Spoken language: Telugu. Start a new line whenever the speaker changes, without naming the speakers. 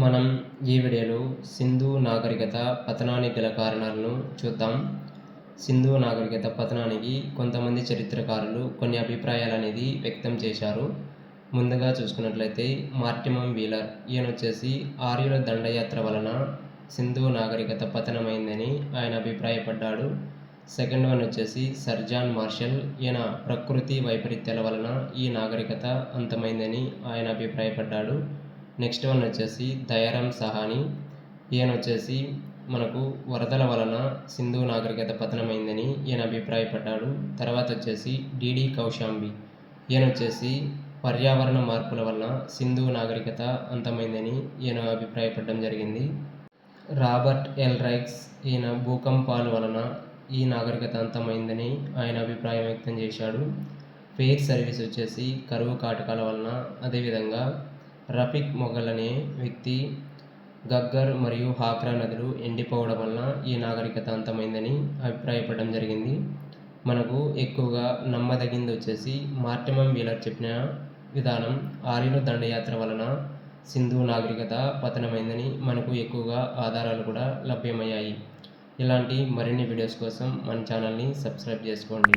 మనం ఈ వీడియోలో సింధు నాగరికత పతనానికి గల కారణాలను చూద్దాం. సింధు నాగరికత పతనానికి కొంతమంది చరిత్రకారులు కొన్ని అభిప్రాయాలు అనేది వ్యక్తం చేశారు. ముందుగా చూసుకున్నట్లయితే మార్టిమం వీలర్ ఈయన వచ్చేసి ఆర్యుల దండయాత్ర వలన సింధు నాగరికత పతనమైందని ఆయన అభిప్రాయపడ్డాడు. సెకండ్ వన్ వచ్చేసి సర్జాన్ మార్షల్ ఈయన ప్రకృతి వైపరీత్యాల వలన ఈ నాగరికత అంతమైందని ఆయన అభిప్రాయపడ్డాడు. నెక్స్ట్ వన్ వచ్చేసి దయారాం సహాని. ఈయన వచ్చేసి మనకు వరదల వలన సింధు నాగరికత పతనమైందని ఈయన అభిప్రాయపడ్డాడు. తర్వాత వచ్చేసి డిడి కౌశాంబి. ఈయన వచ్చేసి పర్యావరణ మార్పుల వలన సింధు నాగరికత అంతమైందని ఈయన అభిప్రాయపడడం జరిగింది. Robert L. రైక్స్ ఈయన భూకంపాల వలన ఈ నాగరికత అంతమైందని ఆయన అభిప్రాయం వ్యక్తం చేశాడు. ఫెయిర్ సర్వీస్ వచ్చేసి కరువు కాటకాల వలన అదేవిధంగా రఫీక్ మొఘల్ అనే వ్యక్తి గగ్గర్ మరియు హాక్రా నదులు ఎండిపోవడం వలన ఈ నాగరికత అంతమైందని అభిప్రాయపడడం జరిగింది. మనకు ఎక్కువగా నమ్మదగింది వచ్చేసి మార్టిమం వీలర్ చెప్పిన విధానం ఆర్యుల దండయాత్ర వలన సింధు నాగరికత పతనమైందని మనకు ఎక్కువగా ఆధారాలు కూడా లభ్యమయ్యాయి. ఇలాంటి మరిన్ని వీడియోస్ కోసం మన ఛానల్ని సబ్స్క్రైబ్ చేసుకోండి.